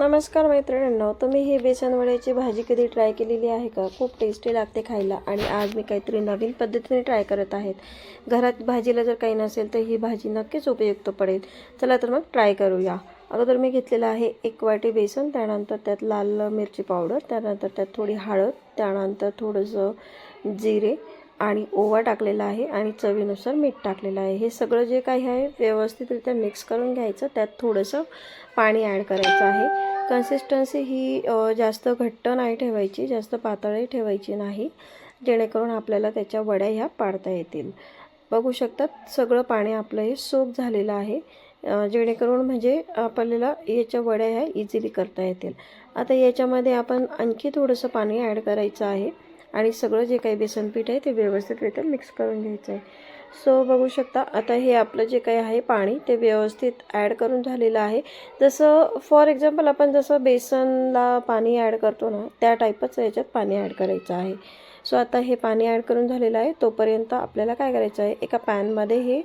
नमस्कार मैत्रिणींनो तुम्ही ही बेसनवड्याची भाजी कधी ट्राय केलेली आहे का? खूप टेस्टी लागते खायला आणि आज मी काहीतरी नवीन पद्धतीने ट्राय करत आहेत. घरात भाजीला जर काही नसेल तर ही भाजी नक्कीच उपयुक्त पडेल. चला तर मग ट्राय करूया. अगोदर मी घेतलेलं आहे एक वाटी बेसन त्यानंतर त्यात लाल मिरची पावडर त्यानंतर त्यात थोडी हळद त्यानंतर थोडंसं जिरे आणि ओवा टाकलेला आहे आणि चवीनुसार मीठ टाकलेलं आहे. हे सगळं जे काही आहे व्यवस्थितरित्या मिक्स करून घ्यायचं. त्यात थोडंसं पाणी ॲड करायचं आहे. कन्सिस्टन्सी ही जास्त घट्ट नाही ठेवायची जास्त पातळही ठेवायची नाही. जेणेकरून आपल्याला त्याच्या वड्या ह्या पाडता येतील. बघू शकतात सगळं पाणी आपलं हे सोप झालेलं आहे. जेणेकरून म्हणजे आपल्याला याच्या वड्या ह्या इझिली करता येतील. आता याच्यामध्ये आपण आणखी थोडंसं पाणी ॲड करायचं आहे. आणि सगळं जे काही बेसन पीठ आहे ते व्यवस्थितरित्या मिक्स करून घ्यायचं आहे. सो बघू शकता आता हे आपलं जे काही आहे पाणी ते व्यवस्थित ॲड करून झालेलं आहे. जसं फॉर एक्झाम्पल आपण जसं बेसनला पाणी ॲड करतो ना त्या टाईपच याच्यात पाणी ॲड करायचं आहे. सो आता हे पाणी ॲड करून झालेलं आहे तोपर्यंत आपल्याला काय करायचं आहे एका पॅनमध्ये हे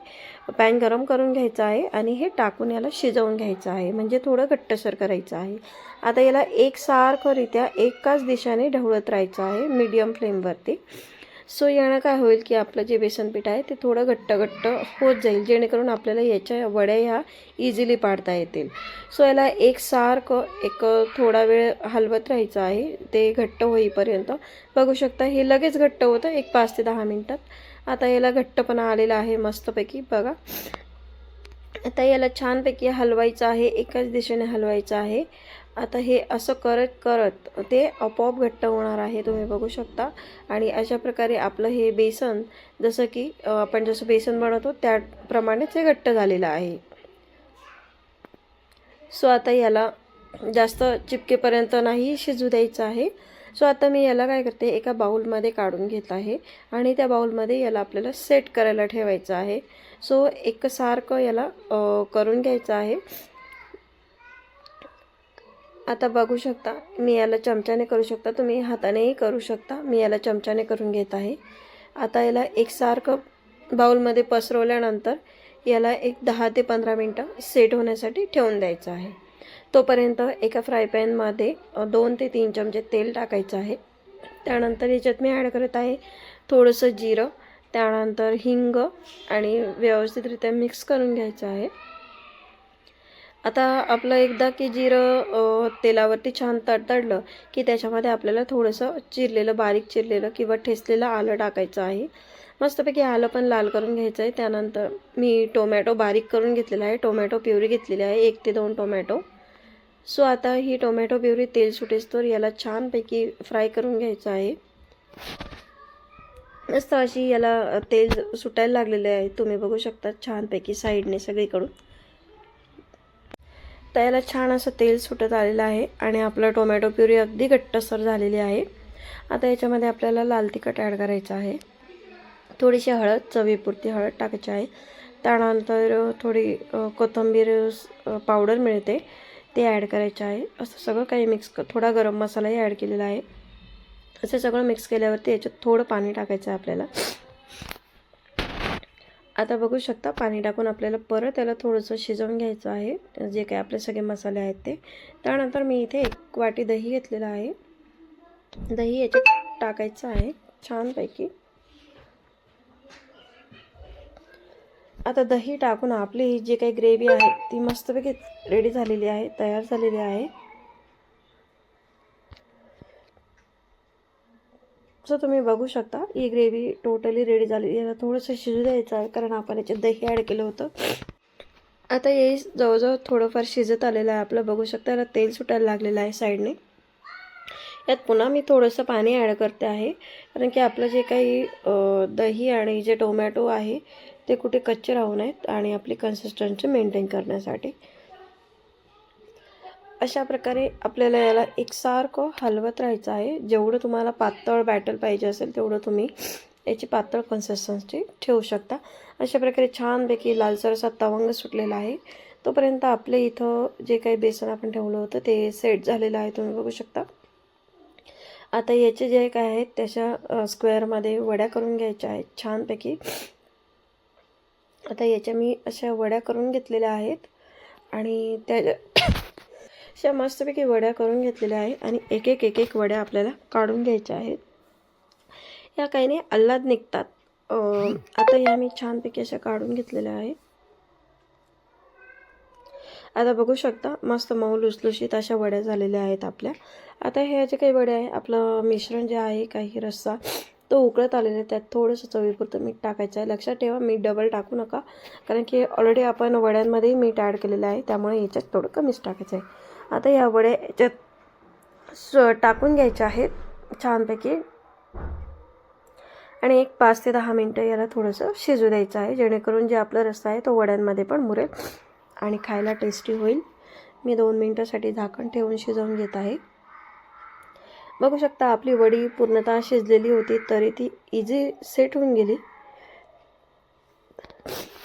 पॅन गरम करून घ्यायचं आहे आणि हे टाकून याला शिजवून घ्यायचं आहे. म्हणजे थोडं घट्टसर करायचं आहे. आता याला एकसारखंरित्या एकाच दिशेने ढवळत राहायचं आहे मीडियम फ्लेमवरती सो यानं काय होईल की आपलं जे बेसन पीठ आहे ते थोडं घट्ट घट्ट होत जाईल जेणेकरून आपल्याला याच्या वड्या ह्या इझिली पाडता येतील. सो याला एकसारखं एक थोडा वेळ हलवत राहायचं आहे ते घट्ट होईपर्यंत. बघू शकता हे लगेच घट्ट होतं एक पाच ते दहा मिनटात. आता याला घट्टपणा आलेला आहे मस्तपैकी बघा. आता याला छानपैकी हलवायचं आहे एकाच दिशेने हलवायचं आहे. आता हे असं करत करत ते आपोआप घट्ट होणार आहे तुम्ही बघू शकता. आणि अशा प्रकारे आपलं हे बेसन जसं की आपण जसं बेसन बनवतो त्याप्रमाणेच हे घट्ट झालेलं आहे. सो आता याला जास्त चिपकेपर्यंत नाही शिजू द्यायचं आहे. सो आता मी याला काय करते एका बाउलमध्ये काढून घेत आहे आणि त्या बाउलमध्ये याला आपल्याला सेट करायला ठेवायचं आहे. सो एकसारखं याला करून घ्यायचं आहे. आता बघू शकता मी याला चमच्याने करू शकता तुम्ही हातानेही करू शकता. मी याला चमच्याने करून घेत आहे. आता याला एकसारखं बाऊलमध्ये पसरवल्यानंतर याला एक दहा ते पंधरा मिनटं सेट होण्यासाठी ठेवून द्यायचं आहे. तोपर्यंत एका फ्राय पॅनमध्ये दोन ते तीन चमचे तेल टाकायचं आहे. त्यानंतर याच्यात मी ॲड करत आहे थोडंसं जिरं. त्यानंतर हिंग आणि व्यवस्थितरित्या मिक्स करून घ्यायचं आहे. आता आपलं एकदा की जिरं तेलावरती छान तडतडलं की त्याच्यामध्ये आपल्याला थोडंसं चिरलेलं बारीक चिरलेलं किंवा ठेचलेलं आलं टाकायचं आहे. मस्तपैकी आलं पण लाल करून घ्यायचं आहे. त्यानंतर मी टोमॅटो बारीक करून घेतलेला आहे. टोमॅटो प्युरी घेतलेली आहे. एक ते दोन टोमॅटो. सो आता ही टोमॅटो प्युरी तेल सुटेस्तोर याला छानपैकी फ्राय करून घ्यायचं आहे. मस्त अशी याला तेल सुटायला लागलेले आहे. तुम्ही बघू शकता छानपैकी साईडने सगळीकडून. तर याला छान असं तेल सुटत आलेलं आहे आणि आपलं टोमॅटो प्युरी अगदी घट्टसर झालेली आहे. आता याच्यामध्ये आपल्याला लाल तिखट ॲड करायचं आहे. थोडीशी हळद चवीपुरती हळद टाकायची आहे. त्यानंतर थोडी कोथंबीर कोथिंबीर पावडर मिळते ते ॲड करायचे आहे. असं सगळं काही मिक्स क थोडा गरम मसालाही ॲड केलेला आहे. असं सगळं मिक्स केल्यावरती याच्यात थोडं पाणी टाकायचं आहे आपल्याला. आता बघू शकता पाणी टाकून आपल्याला परत याला थोडंसं शिजवून घ्यायचं आहे. जे काही आपले सगळे मसाले आहेत ते. त्यानंतर मी इथे एक वाटी दही घेतलेलं आहे. दही याच्यात टाकायचं आहे छानपैकी. आता दही टाकून आपली ही जी काही ग्रेव्ही आहे ती मस्तपैकी रेडी झालेली आहे तयार झालेली आहे. सो तुम्ही बघू शकता. ही ग्रेव्ही टोटली रेडी झाली याला थोडंसं शिजू द्यायचं आहे कारण आपण याच्यात दही ॲड केलं होतं. आता हे जवळजवळ थोडंफार शिजत आलेलं आहे आपलं. बघू शकता याला तेल सुटायला लागलेलं आहे साईडने. यात पुन्हा मी थोडंसं पाणी ॲड करते आहे. कारण की आपलं जे काही दही आणि जे टोमॅटो आहे ते कुठे कच्चे राहू नयेत आणि आपली कन्सिस्टन्सी मेंटेन करण्यासाठी. अशा प्रकारे आपल्याला याला एकसारखं हलवत राहायचं आहे. जेवढं तुम्हाला पातळ बॅटर पाहिजे असेल तेवढं तुम्ही याची पातळ कन्सिस्टन्सी ठेवू शकता. अशा प्रकारे छानपैकी लालसर असा तवंग सुटलेला आहे. तोपर्यंत आपले इथं जे काही बेसन आपण ठेवलं होतं ते सेट झालेलं आहे. तुम्ही बघू शकता. आता याचे जे काय आहेत त्याच्या स्क्वेअरमध्ये वड्या करून घ्यायच्या आहेत. छानपैकी. आता याच्या मी अशा वड्या करून घेतलेल्या आहेत. आणि त्या अशा मस्तपैकी वड्या करून घेतलेल्या आहे आणि एक एक एक एक वड्या आपल्याला काढून घ्यायच्या आहेत. या काही नाही अल्लाद निघतात. आता या मी छानपैकी अशा काढून घेतलेल्या आहे आता बघू शकता मस्त मऊ लुसलुशीत अशा वड्या झालेल्या आहेत आपल्या. आता हे जे काही वड्या आहे आपलं मिश्रण जे आहे काही रस्सा तो उकळत आलेला आहे. त्यात थोडंसं चवीपुरतं मीठ टाकायचं आहे. लक्षात ठेवा मीठ डबल टाकू नका. कारण की ऑलरेडी आपण वड्यांमध्ये मीठ ॲड केलेलं आहे. त्यामुळे याच्यात थोडं कमीच टाकायचं आहे. आता या वड्या याच्यात स टाकून घ्यायच्या आहेत छानपैकी. आणि एक पाच ते दहा मिनटं याला थोडंसं शिजू द्यायचं आहे जेणेकरून जे आपला रस्सा आहे तो वड्यांमध्ये पण मुरेल आणि खायला टेस्टी होईल. मी दोन मिनटासाठी झाकण ठेवून शिजवून घेत आहे. बघू शकता आपली वडी पूर्णतः शिजलेली होती तरी ती इझी सेट होऊन गेली.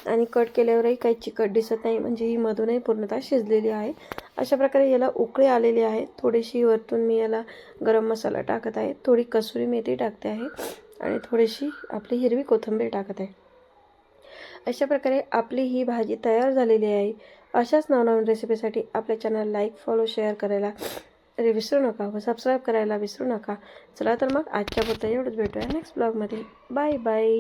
आणि कट केल्यावरही काही चिकट दिसत नाही म्हणजे ही मधूनही पूर्णतः शिजलेली आहे. अशा प्रकारे याला उकळी आलेली आहे. थोडीशी वरतून मी याला गरम मसाला टाकत आहे. थोडी कसुरी मेथी टाकते आहे. आणि थोडीशी आपली हिरवी कोथिंबीर टाकत आहे. अशा प्रकारे आपली ही भाजी तयार झालेली आहे. अशाच नवनवीन रेसिपीसाठी आपल्या चॅनल लाईक फॉलो शेअर करायला अरे विसरू नका व सबस्क्राईब करायला विसरू नका. चला तर मग आजच्या पुरतं एवढंच भेटूया नेक्स्ट ब्लॉगमध्ये. Bye bye.